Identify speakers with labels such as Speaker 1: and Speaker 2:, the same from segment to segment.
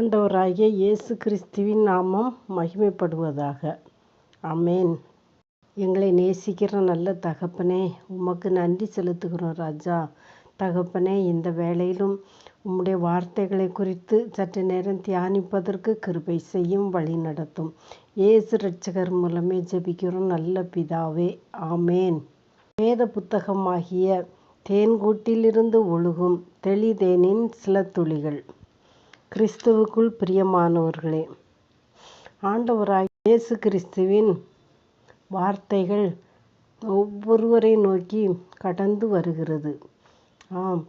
Speaker 1: ஆண்டவராகிய இயேசு கிறிஸ்துவின் நாமம் மகிமைப்படுவதாக. அமேன் எங்களை நேசிக்கிற நல்ல தகப்பனே உமக்கு நன்றி செலுத்துகிறோம் ராஜா. தகப்பனே இந்த வேளையிலும் உம்முடைய வார்த்தைகளை குறித்து சற்று நேரம் தியானிப்பதற்கு கிருபை செய்யும் வழி நடத்தும். இயேசு ரட்சகர் மூலமே ஜெபிக்கிறோம் நல்ல பிதாவே. ஆமேன். வேத புத்தகமாகிய தேன்கூட்டிலிருந்து ஒழுகும் தெளிதேனின் சில துளிகள். கிறிஸ்துவுக்குள் பிரியமானவர்களே ஆண்டவராய் இயேசு கிறிஸ்துவின் வார்த்தைகள் ஒவ்வொருவரை நோக்கி கடந்து வருகிறது. ஆம்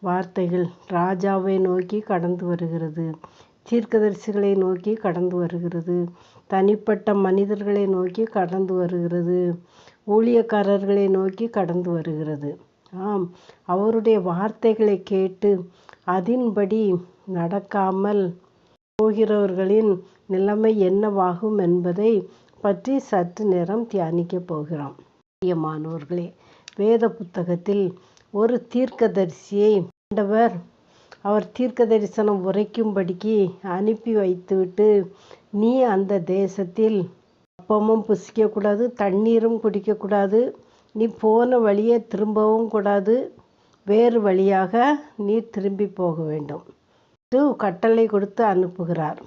Speaker 1: வார்த்தைகள் ராஜாவை நோக்கி கடந்து வருகிறது தீர்க்கதரிசிகளை நோக்கி கடந்து வருகிறது தனிப்பட்ட மனிதர்களை நோக்கி கடந்து வருகிறது ஊழியக்காரர்களை நோக்கி கடந்து வருகிறது. ஆம் அவருடைய வார்த்தைகளை கேட்டு அதன்படி நடக்காமல் போகிறவர்களின் நிலைமை என்னவாகும் என்பதை பற்றி சற்று நேரம் தியானிக்கப் போகிறோம். பிரியமானவர்களே வேத புத்தகத்தில் ஒரு தீர்க்கதரிசியை ஆண்டவர் அவர் தீர்க்க தரிசனம் உரைக்கும்படிக்கு அனுப்பி வைத்துவிட்டு நீ அந்த தேசத்தில் அப்பமும் புசிக்கக்கூடாது தண்ணீரும் குடிக்கக்கூடாது நீ போன வழியே திரும்பவும் கூடாது வேறு வழியாக நீ திரும்பி போக வேண்டும். கட்டளை கொடுத்து அனுப்புகிறார்.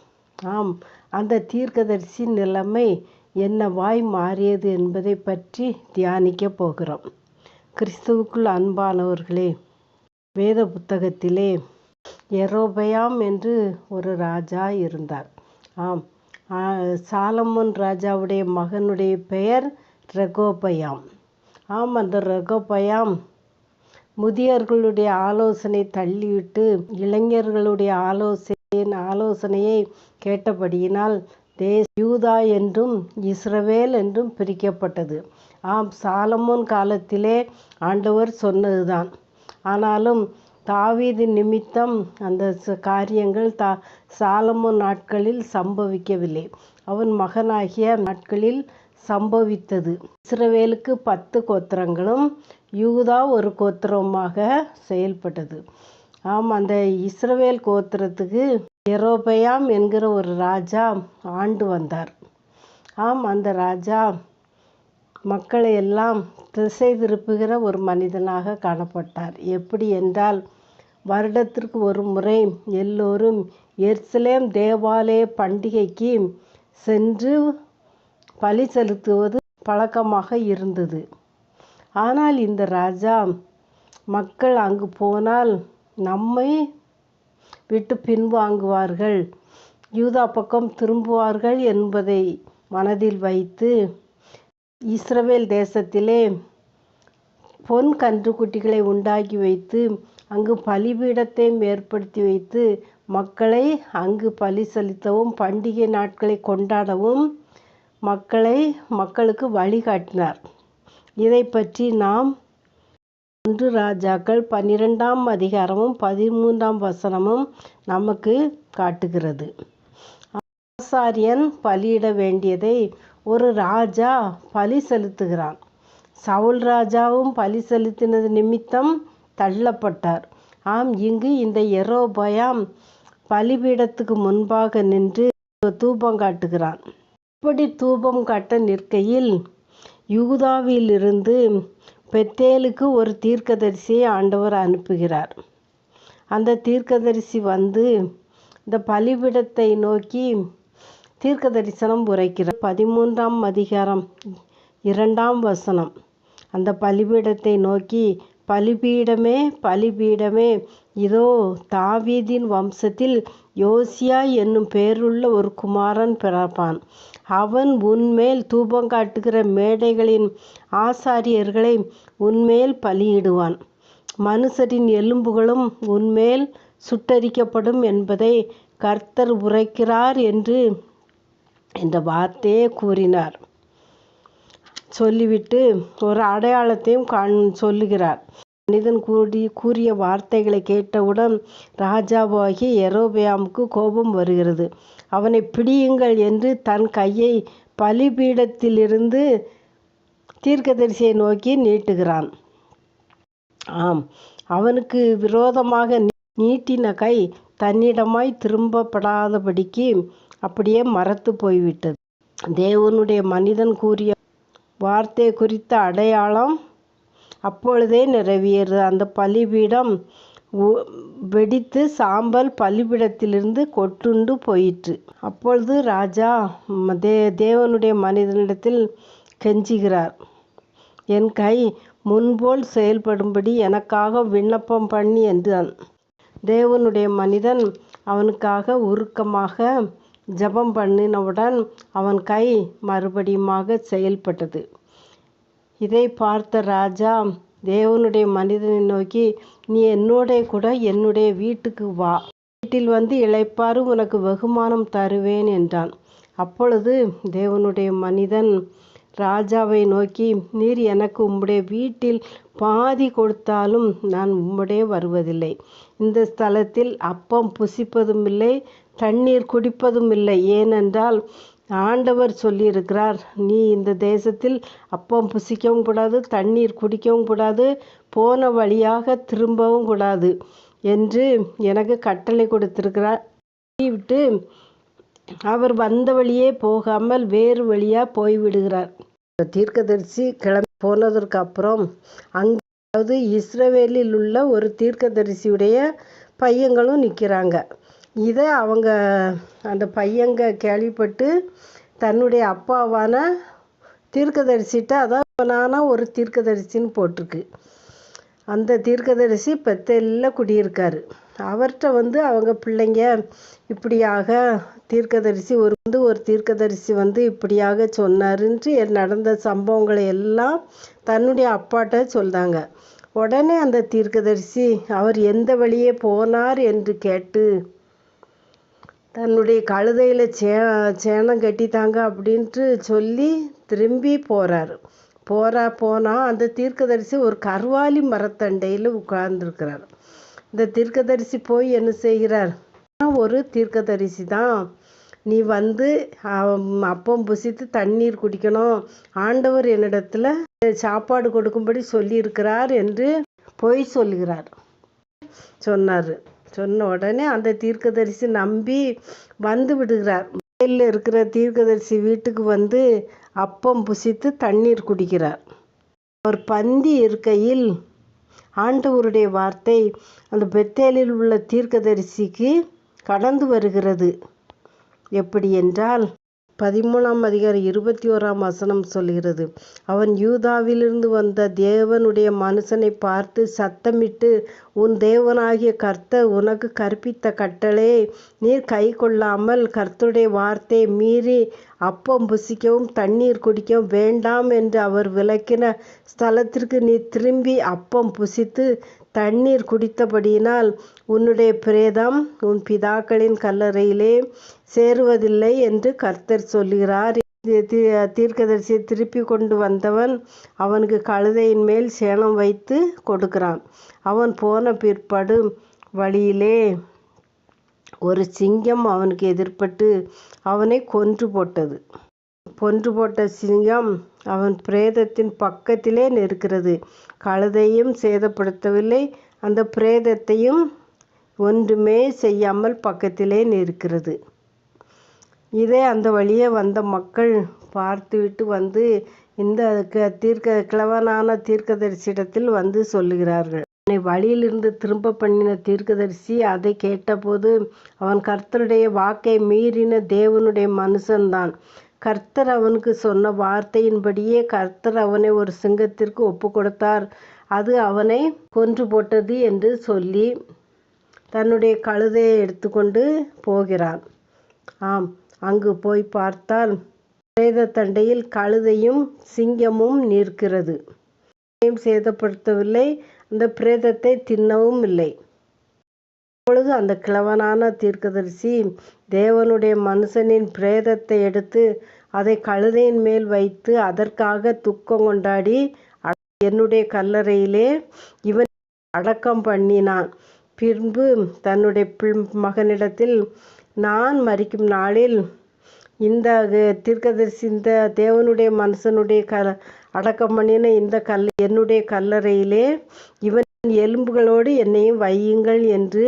Speaker 1: ஆம் அந்த தீர்க்கதரிசி நிலைமை என்னவாய் மாறியது என்பதை பற்றி தியானிக்கப் போகிறோம். கிறிஸ்துவுக்குள் அன்பானவர்களே வேத புத்தகத்திலே எரோபயாம் என்று ஒரு ராஜா இருந்தார். ஆம் சாலமோன் ராஜாவுடைய மகனுடைய பெயர் ரெகோபயாம். ஆம் அந்த ரெகோபயாம் முதியவர்களுடைய ஆலோசனை தள்ளிவிட்டு இளைஞர்களுடைய ஆலோசனை ஆலோசனையை கேட்டபடியினால் தேச யூதா என்றும் இஸ்ரவேல் என்றும் பிரிக்கப்பட்டது. ஆம் சாலமோன் காலத்திலே ஆண்டவர் சொன்னதுதான். ஆனாலும் தாவீது நிமித்தம் அந்த காரியங்கள் தா சாலமோன் நாட்களில் சம்பவிக்கவில்லை. அவன் மகனாகிய நாட்களில் சம்பவித்தது. இஸ்ரவேலுக்கு பத்து கோத்திரங்களும் யூதா ஒரு கோத்திரமாக செயல்பட்டது. ஆம் அந்த இஸ்ரவேல் கோத்திரத்துக்கு எரோபயாம் என்கிற ஒரு ராஜா ஆண்டு வந்தார். ஆம் அந்த ராஜா மக்களை எல்லாம் திசை திருப்புகிற ஒரு மனிதனாக காணப்பட்டார். எப்படி என்றால் வருடத்திற்கு ஒரு முறை எல்லோரும் எர்சலேம் தேவாலய பண்டிகைக்கு சென்று பலி செலுத்துவது பழக்கமாக இருந்தது. ஆனால் இந்த ராஜா மக்கள் அங்கு போனால் நம்மை விட்டு பின்வாங்குவார்கள். யூதா பக்கம் திரும்புவார்கள் என்பதை மனதில் வைத்து இஸ்ரவேல் தேசத்திலே பொன் கன்றுக்குட்டிகளை உண்டாக்கி வைத்து அங்கு பலிபீடத்தையும் ஏற்படுத்தி வைத்து மக்களை அங்கு பலி செலுத்தவும் பண்டிகை நாட்களை கொண்டாடவும் மக்களை மக்களுக்கு வழிகாட்டினார். இதை பற்றி நாம் ஒன்று ராஜாக்கள் பன்னிரெண்டாம் அதிகாரமும் பதிமூன்றாம் வசனமும் நமக்கு காட்டுகிறது. ஆசாரியன் பலியிட வேண்டியதை ஒரு ராஜா பலி செலுத்துகிறான். சவுல் ராஜாவும் பலி செலுத்தினது நிமித்தம் தள்ளப்பட்டார். ஆம் இங்கு இந்த எரோபயாம் பலிபீடத்துக்கு முன்பாக நின்று தூபம் காட்டுகிறான். இப்படி தூபம் காட்ட நிற்கையில் யூதாவிலிருந்து பெத்தேலுக்கு ஒரு தீர்க்கதரிசியை ஆண்டவர் அனுப்புகிறார். அந்த தீர்க்கதரிசி வந்து இந்த பலிபீடத்தை நோக்கி தீர்க்க தரிசனம் உரைக்கிறார். பதிமூன்றாம் அதிகாரம் இரண்டாம் வசனம். அந்த பலிபீடத்தை நோக்கி பலிபீடமே பலிபீடமே இதோ தாவீதின் வம்சத்தில் யோசியா என்னும் பெயருள்ள ஒரு குமாரன் பிறப்பான். அவன் உன்மேல் தூபம் காட்டுகிற மேடைகளின் ஆசாரியர்களை உன்மேல் பலியிடுவான். மனுஷரின் எலும்புகளும் உன்மேல் சுட்டரிக்கப்படும் என்பதை கர்த்தர் உரைக்கிறார் என்று என்ற வார்த்தையே கூறினார். சொல்லிவிட்டு ஒரு அடையாளத்தையும் காண் சொல்லுகிறார். மனிதன் கூடி கூறிய வார்த்தைகளை கேட்டவுடன் ராஜாவாகி எரோபியாமுக்கு கோபம் வருகிறது. அவனை பிடியுங்கள் என்று தன் கையை பலிபீடத்திலிருந்து தீர்க்கதரிசியை நோக்கி நீட்டுகிறான். ஆம் அவனுக்கு விரோதமாக நீட்டின கை தன்னிடமாய் திரும்பப்படாதபடிக்கு அப்படியே மரத்து போய்விட்டது. தேவனுடைய மனிதன் கூறிய வார்த்தை குறித்த அடையாளம் அப்பொழுதே நிறைவேறு. அந்த பலிபீடம் வெடித்து சாம்பல் பலிபீடத்திலிருந்து கொட்டுண்டு போயிற்று. அப்பொழுது ராஜா தே தேவனுடைய மனிதனிடத்தில் கெஞ்சுகிறார். என் கை முன்போல் செயல்படும்படி எனக்காக விண்ணப்பம் பண்ணி என்றான். தேவனுடைய மனிதன் அவனுக்காக உருக்கமாக ஜபம் பண்ணினவுடன் அவன் கை மறுபடியுமாக செயல்பட்டது. இதை பார்த்த ராஜா தேவனுடைய மனிதனை நோக்கி நீ என்னோட கூட என்னுடைய வீட்டுக்கு வா. வீட்டில் வந்து இழைப்பாறு உனக்கு வெகுமானம் தருவேன் என்றான். அப்பொழுது தேவனுடைய மனிதன் ராஜாவை நோக்கி நீர் எனக்கு உம்முடைய வீட்டில் பாதி கொடுத்தாலும் நான் உம்முடைய வருவதில்லை. இந்த ஸ்தலத்தில் அப்பம் புசிப்பதும் இல்லை தண்ணீர் குடிப்பதும் இல்லை ஏனென்றால் ஆண்டவர் சொல்லியிருக்கிறார் நீ இந்த தேசத்தில் அப்பம் புசிக்கவும் கூடாது தண்ணீர் குடிக்கவும் கூடாது போன வழியாக திரும்பவும் கூடாது என்று எனக்கு கட்டளை கொடுத்திருக்கிறார். விட்டு அவர் வந்த வழியே போகாமல் வேறு வழியாக போய்விடுகிறார். தீர்க்கதரிசி கிளம்பி போனதற்கு அப்புறம் அங்காவது இஸ்ரவேலில் உள்ள ஒரு தீர்க்கதரிசியுடைய பையங்களும் நிற்கிறாங்க இதை அவங்க அந்த பையங்க கேள்விப்பட்டு தன்னுடைய அப்பாவான தீர்க்கதரிசிட்ட அதான் நானாக ஒரு தீர்க்கதரிசின்னு போட்டிருக்கு. அந்த தீர்க்கதரிசி பெத்தெல்ல குடியிருக்காரு. அவர்கிட்ட வந்து அவங்க பிள்ளைங்க இப்படியாக தீர்க்கதரிசி ஒரு வந்து ஒரு தீர்க்கதரிசி வந்து இப்படியாக சொன்னாருன்ட்டு நடந்த சம்பவங்களை எல்லாம் தன்னுடைய அப்பாட்ட சொல்கிறாங்க உடனே அந்த தீர்க்கதரிசி அவர் எந்த வழியே போனார் என்று கேட்டு தன்னுடைய கழுதையில் சே சேணம் கட்டித்தாங்க அப்படின்ட்டு சொல்லி திரும்பி போகிறார் போகிறா போனால் அந்த தீர்க்கதரிசி ஒரு கருவாலி மரத்தண்டையில் உட்கார்ந்துருக்கிறார். இந்த தீர்க்கதரிசி போய் என்ன செய்கிறார்? ஒரு தீர்க்கதரிசி தான். நீ வந்து அப்பம் புசித்து தண்ணீர் குடிக்கணும். ஆண்டவர் என்னிடத்துல சாப்பாடு கொடுக்கும்படி சொல்லியிருக்கிறார் என்று பொய் சொல்லுகிறார். சொன்னார். சொன்ன உடனே அந்த தீர்க்கதரிசி நம்பி வந்து விடுகிறார். வயலில் இருக்கிற தீர்க்கதரிசி வீட்டுக்கு வந்து அப்பம் புசித்து தண்ணீர் குடிக்கிறார். அவர் பந்தி இருக்கையில் ஆண்டவருடைய வார்த்தை அந்த பெத்தேலில் உள்ள தீர்க்கதரிசிக்கு கடந்து வருகிறது. எப்படி என்றால் பதிமூணாம் அதிகாரம் இருபத்தி ஓராம் வசனம் சொல்கிறது. அவன் யூதாவிலிருந்து வந்த தேவனுடைய மனுஷனை பார்த்து சத்தமிட்டு உன் தேவனாகிய கர்த்தர் உனக்கு கற்பித்த கட்டளை நீர் கை கொள்ளாமல் கர்த்தருடைய வார்த்தையை மீறி அப்பம் புசிக்கவும் தண்ணீர் குடிக்கவும் வேண்டாம் என்று அவர் விளக்கின ஸ்தலத்திற்கு நீ திரும்பி அப்பம் புசித்து தண்ணீர் குடித்தபடியினால் உன்னுடைய பிரேதம் உன் பிதாக்களின் கல்லறையிலே சேருவதில்லை என்று கர்த்தர் சொல்லுகிறார். தீர்க்கதரிசியை திருப்பி கொண்டு வந்தவன் அவனுக்கு கழுதையின் மேல் சேணம் வைத்து கொடுக்கிறான். அவன் போன பிற்பாடு வழியிலே ஒரு சிங்கம் அவனுக்கு எதிர்பட்டு அவனை கொன்று போட்டது. கொன்று போட்ட சிங்கம் அவன் பிரேதத்தின் பக்கத்திலே நிற்கிறது. கழுதையும் சேதப்படுத்தவில்லை. அந்த பிரேதத்தையும் ஒன்றுமே செய்யாமல் பக்கத்திலே நிற்கிறது. இதே அந்த வழியே வந்த மக்கள் பார்த்துவிட்டு வந்து இந்த தீர்க்க கிழவனான தீர்க்கதரிசியிடத்தில் வந்து சொல்லுகிறார்கள். என்னை வழியிலிருந்து திரும்ப பண்ணின தீர்க்கதரிசி அதை கேட்டபோது அவன் கர்த்தருடைய வாக்கை மீறின தேவனுடைய மனுஷன்தான். கர்த்தர் அவனுக்கு சொன்ன வார்த்தையின்படியே கர்த்தர் அவனை ஒரு சிங்கத்திற்கு ஒப்பு கொடுத்தார் அது அவனை கொன்று போட்டது என்று சொல்லி தன்னுடைய கழுதையை எடுத்துக்கொண்டு போகிறான். ஆம். அங்கு போய் பார்த்தால் பிரேத தண்டையில் கழுதையும் சிங்கமும் நிற்கிறது. சேதப்படுத்தவில்லை. அந்த பிரேதத்தை தின்னவும் இல்லை. அப்பொழுது அந்த கிழவனான தீர்க்கதரிசி தேவனுடைய மனுஷனின் பிரேதத்தை எடுத்து அதை கழுதையின் மேல் வைத்து அதற்காக துக்கம் கொண்டாடி என்னுடைய கல்லறையிலே இவன் அடக்கம் பண்ணினான். பின்பு தன்னுடைய மகனிடத்தில் நான் மறிக்கும் நாளில் இந்த தீர்க்கதரிசி இந்த தேவனுடைய மனுஷனுடைய க அடக்கம் பண்ணின இந்த கல் என்னுடைய கல்லறையிலே இவன் எலும்புகளோடு என்னையும் வையுங்கள் என்று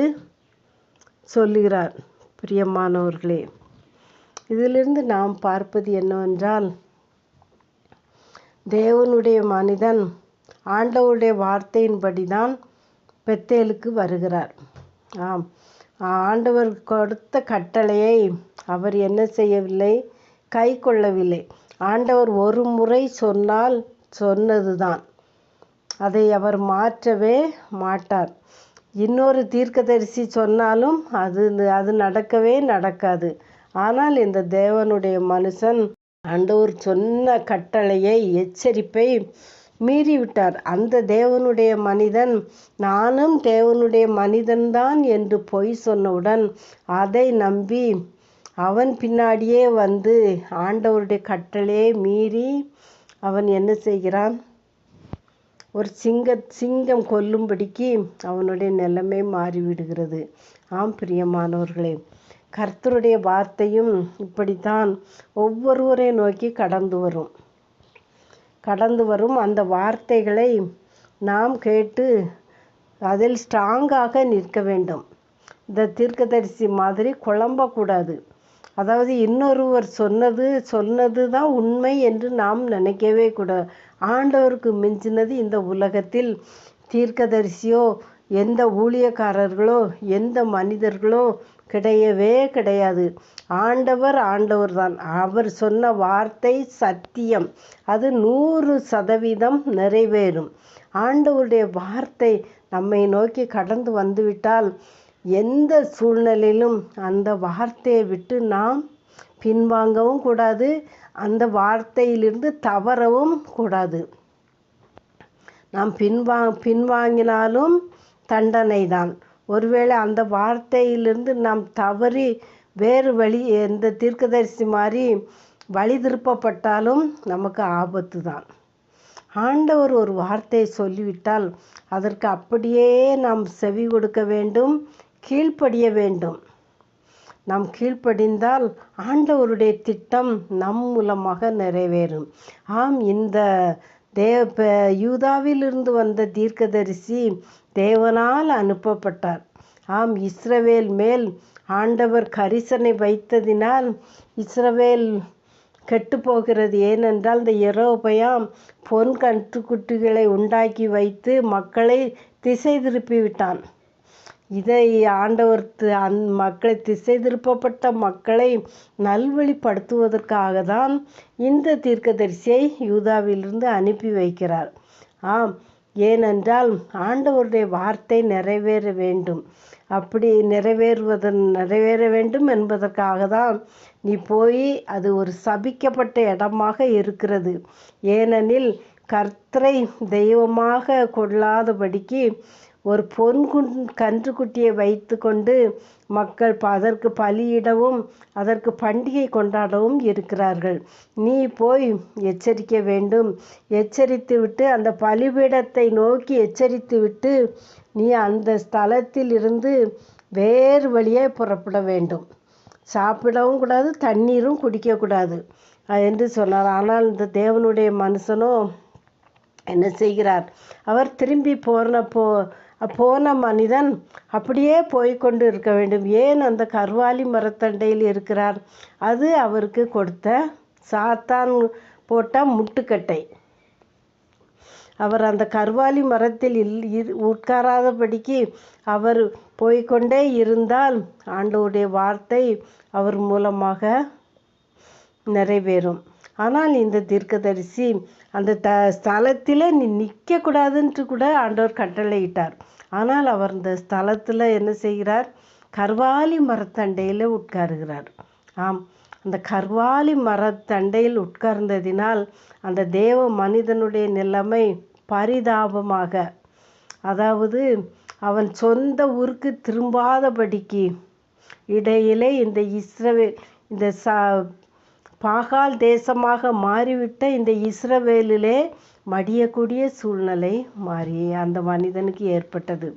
Speaker 1: சொல்லுகிறார். பிரியமானவர்களே இதிலிருந்து நாம் பார்ப்பது என்னவென்றால் தேவனுடைய மனிதன் ஆண்டவருடைய வார்த்தையின்படி தான் பெத்தேலுக்கு வருகிறார். ஆம். ஆண்டவர் கொடுத்த கட்டளையை அவர் என்ன செய்யவில்லை? கை கொள்ளவில்லை. ஆண்டவர் ஒரு முறை சொன்னால் சொன்னதுதான். அதை அவர் மாற்றவே மாட்டார். இன்னொரு தீர்க்கதரிசி சொன்னாலும் அது அது நடக்கவே நடக்காது. ஆனால் இந்த தேவனுடைய மனுஷன் ஆண்டவர் சொன்ன கட்டளையை எச்சரிப்பை மீறிவிட்டார். அந்த தேவனுடைய மனிதன் நானும் தேவனுடைய மனிதன்தான் என்று பொய் சொன்னவுடன் அதை நம்பி அவன் பின்னாடியே வந்து ஆண்டவருடைய கட்டளையை மீறி அவன் என்ன செய்கிறான்? ஒரு சிங்க சிங்கம் கொல்லும்படிக்கு அவனுடைய நிலைமை மாறிவிடுகிறது. ஆம் பிரியமானவர்களே கர்த்தருடைய வார்த்தையும் இப்படித்தான். ஒவ்வொருவரை நோக்கி கடந்து வரும். கடந்து வரும் அந்த வார்த்தைகளை நாம் கேட்டு அதில் ஸ்ட்ராங்காக நிற்க வேண்டும். இந்த தீர்க்கதரிசி மாதிரி குழம்பக்கூடாது. அதாவது இன்னொருவர் சொன்னது சொன்னது தான் உண்மை என்று நாம் நினைக்கவே கூடாது ஆண்டவருக்கு மிஞ்சினது இந்த உலகத்தில் தீர்க்கதரிசியோ எந்த ஊழியக்காரர்களோ எந்த மனிதர்களோ கிடையவே கிடையாது. ஆண்டவர் ஆண்டவர் தான் அவர் சொன்ன வார்த்தை சத்தியம். அது நூறு சதவீதம் நிறைவேறும். ஆண்டவருடைய வார்த்தை நம்மை நோக்கி கடந்து வந்துவிட்டால் எந்த சூழ்நிலையிலும் அந்த வார்த்தையை விட்டு நாம் பின்வாங்கவும் கூடாது. அந்த வார்த்தையிலிருந்து தவறவும் கூடாது. நாம் பின்வா பின்வாங்கினாலும் தண்டனை தான் ஒருவேளை அந்த வார்த்தையிலிருந்து நாம் தவறி வேறு வழி எந்த தீர்க்கதரிசி மாதிரி வழி திருப்பப்பட்டாலும் நமக்கு ஆபத்து தான். ஆண்டவர் ஒரு வார்த்தையை சொல்லிவிட்டால் அதற்கு அப்படியே நாம் செவி கொடுக்க வேண்டும் கீழ்ப்படிய வேண்டும். நாம் கீழ்ப்படிந்தால் ஆண்டவருடைய திட்டம் நம் மூலமாக நிறைவேறும். ஆம் இந்த தேவ யூதாவிலிருந்து வந்த தீர்க்கதரிசி தேவனால் அனுப்பப்பட்டார். ஆம் இஸ்ரவேல் மேல் ஆண்டவர் கரிசனை வைத்ததினால் இஸ்ரவேல் கெட்டு போகிறது ஏனென்றால் இந்த எரோபயாம் பொன் கன்றுக்குட்டிகளை உண்டாக்கி வைத்து மக்களை திசை திருப்பி விட்டான் இதை ஆண்டவர் அந் மக்களை திசை திருப்பப்பட்ட மக்களை நல்வழிப்படுத்துவதற்காக தான் இந்த தீர்க்கதரிசியை யூதாவிலிருந்து அனுப்பி வைக்கிறார். ஆம் ஏனென்றால் ஆண்டவருடைய வார்த்தை நிறைவேற வேண்டும். அப்படி நிறைவேறுவதன் நிறைவேற வேண்டும் என்பதற்காக தான் நீ போய் அது ஒரு சபிக்கப்பட்ட இடமாக இருக்கிறது. ஏனெனில் கர்த்தரை தெய்வமாக கொள்ளாதபடிக்கு ஒரு பொன் குன் கன்றுக்குட்டியை வைத்து கொண்டு மக்கள் அதற்கு பலியிடவும் அதற்கு பண்டிகை கொண்டாடவும் இருக்கிறார்கள். நீ போய் எச்சரிக்க வேண்டும். எச்சரித்து விட்டு அந்த பலிபீடத்தை நோக்கி எச்சரித்து விட்டு நீ அந்த ஸ்தலத்தில் இருந்து வேறு வழியே புறப்பட வேண்டும். சாப்பிடவும் கூடாது தண்ணீரும் குடிக்கக்கூடாது என்று சொன்னார். ஆனால் இந்த தேவனுடைய மனுஷனோ என்ன செய்கிறார்? அவர் திரும்பி போன போ போன மனிதன் அப்படியே போய்கொண்டு இருக்க வேண்டும். ஏன் அந்த கர்வாலி மரத்தண்டையில் இருக்கிறார் அது அவருக்கு கொடுத்த சாத்தான் போட்ட முட்டுக்கட்டை. அவர் அந்த கர்வாலி மரத்தில் இல் உட்காராதபடிக்கு அவர் போய்கொண்டே இருந்தால் ஆண்டவுடைய வார்த்தை அவர் மூலமாக நிறைவேறும். ஆனால் இந்த தீர்க்கதரிசி அந்த த ஸ்தலத்தில் நீ நிற்கக்கூடாதுன்ட்டு கூட ஆண்டவர் கட்டளையிட்டார். ஆனால் அவர் இந்த ஸ்தலத்தில் என்ன செய்கிறார்? கர்வாலி மரத்தண்டையில் உட்காருகிறார். ஆம் அந்த கர்வாலி மரத்தண்டையில் உட்கார்ந்ததினால் அந்த தேவ மனிதனுடைய நிலைமை பரிதாபமாக அதாவது அவன் சொந்த ஊருக்கு திரும்பாதபடிக்கு இடையிலே இந்த இஸ்ரவேல் இந்த ச பாகால் தேசமாக மாறிவிட்ட இந்த இஸ்ரவேலிலே மடியக்கூடிய சூழ்நிலை மாறி அந்த மனிதனுக்கு ஏற்பட்டது.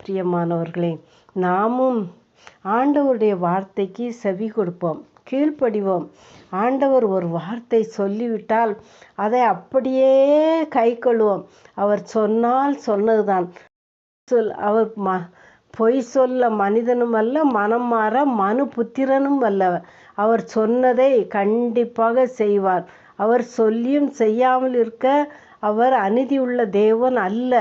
Speaker 1: பிரியமானவர்களே நாமும் ஆண்டவருடைய வார்த்தைக்கு செவி கொடுப்போம் கீழ்ப்படிவோம். ஆண்டவர் ஒரு வார்த்தை சொல்லிவிட்டால் அதை அப்படியே கை கொள்வோம். அவர் சொன்னால் சொன்னதுதான். சொல் அவர் ம பொய் சொல்ல மனிதனும் அல்ல மனம் மாற மனு புத்திரனும் அல்ல அவர் சொன்னதை கண்டிப்பாக செய்வார். அவர் சொல்லியும் செய்யாமல் இருக்க அவர் அநீதி உள்ள தேவன் அல்ல.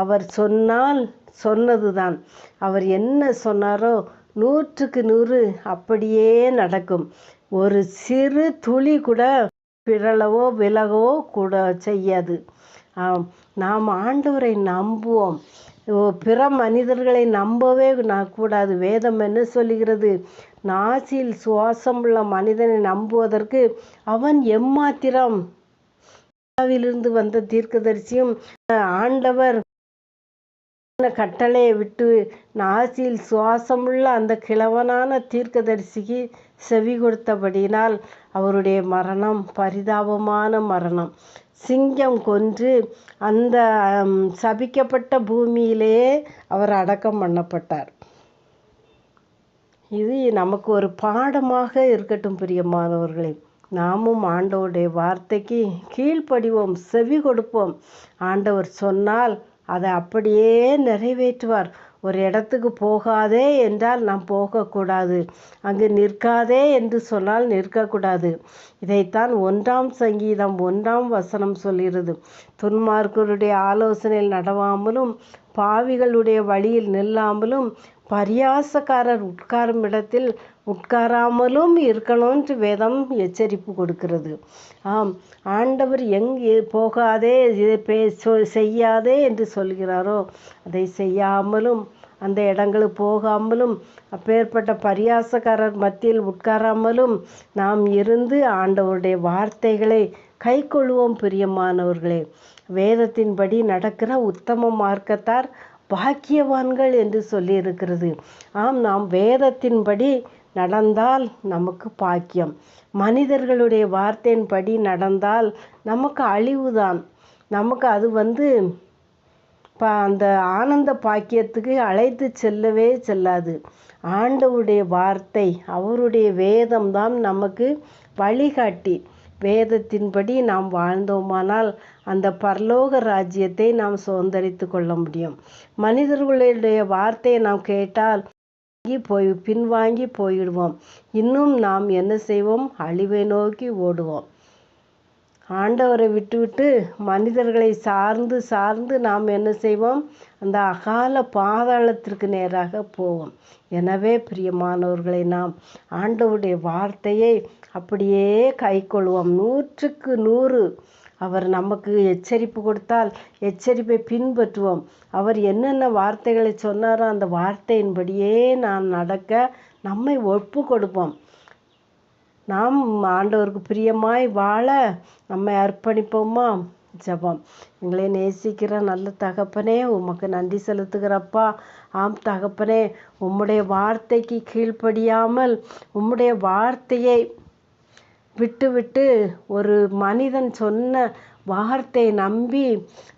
Speaker 1: அவர் சொன்னால் சொன்னதுதான். அவர் என்ன சொன்னாரோ நூற்றுக்கு நூறு அப்படியே நடக்கும். ஒரு சிறு துளி கூட பிறளவோ விலகவோ கூட செய்யாது. ஆம் நாம் ஆண்டவரை நம்புவோம். பிற மனிதர்களை நம்பவே நான் கூடாது. வேதம் என்ன சொல்லுகிறது? நாசியில் சுவாசமுள்ள மனிதனை நம்புவதற்கு அவன் எம்மாத்திரம்? இருந்து வந்த தீர்க்கதரிசியும் ஆண்டவர் கட்டளையை விட்டு நாசியில் சுவாசமுள்ள அந்த கிழவனான தீர்க்கதரிசிக்கு செவி கொடுத்தபடியினால் அவருடைய மரணம் பரிதாபமான மரணம். சிங்கம் கொன்று அந்த சபிக்கப்பட்ட பூமியிலேயே அவர் அடக்கம் பண்ணப்பட்டார். இது நமக்கு ஒரு பாடமாக இருக்கட்டும் பிரியமானவர்களே. நாமும் ஆண்டவருடைய வார்த்தைக்கு கீழ்ப்படிவோம் செவி கொடுப்போம். ஆண்டவர் சொன்னால் அதை அப்படியே நிறைவேற்றுவார். ஒரு இடத்துக்கு போகாதே என்றால் நாம் போகக்கூடாது. அங்கு நிற்காதே என்று சொன்னால் நிற்கக்கூடாது. இதைத்தான் ஒன்றாம் சங்கீதம் ஒன்றாம் வசனம் சொல்கிறது. துன்மார்க்கருடைய ஆலோசனையில் நடவாமலும் பாவிகளுடைய வழியில் நில்லாமலும் பரியாசக்காரர் உட்காரும் இடத்தில் உட்காராமலும் இருக்கணும்னு வேதம் எச்சரிப்பு கொடுக்கிறது. ஆம் ஆண்டவர் எங்கே போகாதே இதை பே சொ- செய்யாதே என்று சொல்கிறாரோ அதை செய்யாமலும் அந்த இடங்களுக்கு போகாமலும் அப்பேற்பட்ட பரியாசக்காரர் மத்தியில் உட்காராமலும் நாம் இருந்து ஆண்டவருடைய வார்த்தைகளை கை கொள்வோம் பிரியமானவர்களே. வேதத்தின்படி நடக்கிற உத்தம மார்க்கத்தார் பாக்கியவான்கள் என்று சொல்லியிருக்கிறது. ஆம் நாம் வேதத்தின்படி நடந்தால் நமக்கு பாக்கியம். மனிதர்களுடைய வார்த்தையின்படி நடந்தால் நமக்கு அழிவுதான். நமக்கு அது வந்து ப அந்த ஆனந்த பாக்கியத்துக்கு அழைத்து செல்லவே செல்லாது. ஆண்டவருடைய வார்த்தை அவருடைய வேதம் தான் நமக்கு வழிகாட்டி. வேதத்தின்படி நாம் வாழ்ந்தோமானால் அந்த பரலோக ராஜ்யத்தை நாம் சுதந்திரித்து கொள்ள முடியும். மனிதர்களுடைய வார்த்தையை நாம் கேட்டால் வாங்கி போய் பின்வாங்கி போயிடுவோம். இன்னும் நாம் என்ன செய்வோம்? அழிவை நோக்கி ஓடுவோம். ஆண்டவரை விட்டுவிட்டு மனிதர்களை சார்ந்து சார்ந்து நாம் என்ன செய்வோம்? அந்த அகால பாதாளத்திற்கு நேராக போவோம். எனவே பிரியமானவர்களை நாம் ஆண்டவருடைய வார்த்தையை அப்படியே கை கொள்வோம். நூற்றுக்கு நூறு. அவர் நமக்கு எச்சரிப்பு கொடுத்தால் எச்சரிப்பை பின்பற்றுவோம். அவர் என்னென்ன வார்த்தைகளை சொன்னாரோ அந்த வார்த்தையின்படியே நாம் நடக்க நம்மை ஒப்பு கொடுப்போம். நாம் ஆண்டவருக்கு பிரியமாய் வாழ நம்மை அர்ப்பணிப்போமா? ஜெபம். எங்களை நேசிக்கிற நல்ல தகப்பனே உமக்கு நன்றி செலுத்துகிறப்பா. ஆம் தகப்பனே உம்முடைய வார்த்தைக்கு கீழ்ப்படியாமல் உம்முடைய வார்த்தையை விட்டு விட்டு ஒரு மனிதன் சொன்ன வார்த்தை நம்பி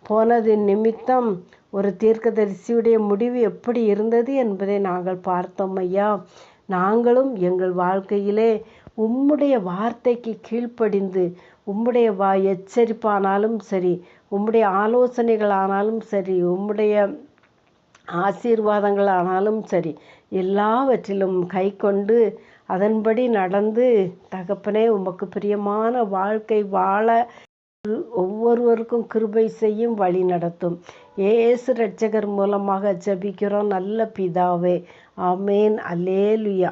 Speaker 1: போனதின் நிமித்தம் ஒரு தீர்க்கதரிசியுடைய முடிவு எப்படி இருந்தது என்பதை நாங்கள் பார்த்தோம் ஐயா நாங்களும் எங்கள் வாழ்க்கையிலே உம்முடைய வார்த்தைக்கு கீழ்ப்படிந்து உம்முடைய வா எச்சரிப்பானாலும் சரி உம்முடைய ஆலோசனைகளானாலும் சரி உம்முடைய ஆசீர்வாதங்களானாலும் சரி எல்லாவற்றிலும் கை கொண்டு அதன்படி நடந்து தகப்பனே உமக்கு பிரியமான வாழ்க்கை வாழ ஒவ்வொருவருக்கும் கிருபை செய்யும் வழி நடத்தும். ஏசு ரட்சகர் மூலமாக ஜபிக்கிறோம். நல்ல பிதாவே. ஆமேன். அல்லேலுயா.